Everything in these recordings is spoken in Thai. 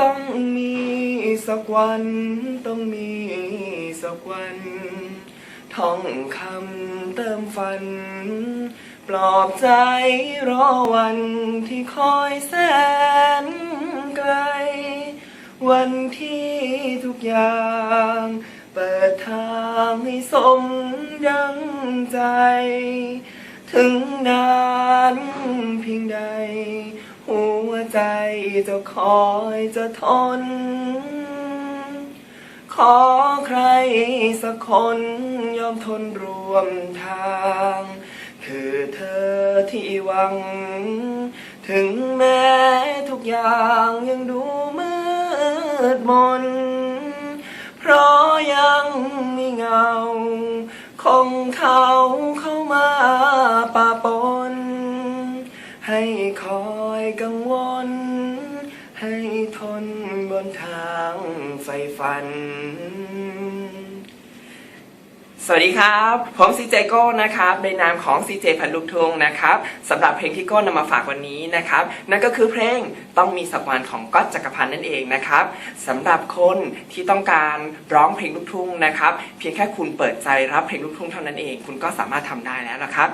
ต้องมีสักวัน ต้องมีสักวัน ท่องคำเติมฝัน ปลอบใจรอวันที่คอยแสนไกล วันที่ทุกอย่าง เปิดทางให้สมดังใจ ถึงนาน จะคอยจะทน ขอใครสักคนยอมทนรวมทาง คือเธอที่หวัง ถึงแม้ทุกอย่างยังดูมืดมน เพราะยังมีเงา ของเขาเข้ามาปะปนให้คอยกังวล ให้ทนบนทางไฟฟัน สวัสดีครับ ผมซีเจโก้นะครับ ในนามของซีเจพันลูกทุ่งนะครับสำหรับเพลงที่โก้นำมาฝากวันนี้นะครับ นั่นก็คือเพลงต้องมีสักวันของก๊อตจักรพันธ์นั่นเองนะครับสำหรับคนที่ต้องการร้องเพลงลูกทุ่งนะครับ เพียงแค่คุณเปิดใจรับเพลงลูกทุ่งเท่านั้นเอง คุณก็สามารถทำได้แล้วนะครับ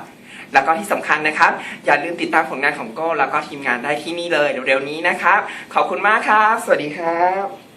แล้วก็ที่สำคัญนะครับ อย่าลืมติดตามผลงานของโก้แล้วก็ทีมงานได้ที่นี่เลยเร็วๆนี้นะครับ ขอบคุณมากครับ สวัสดีครับ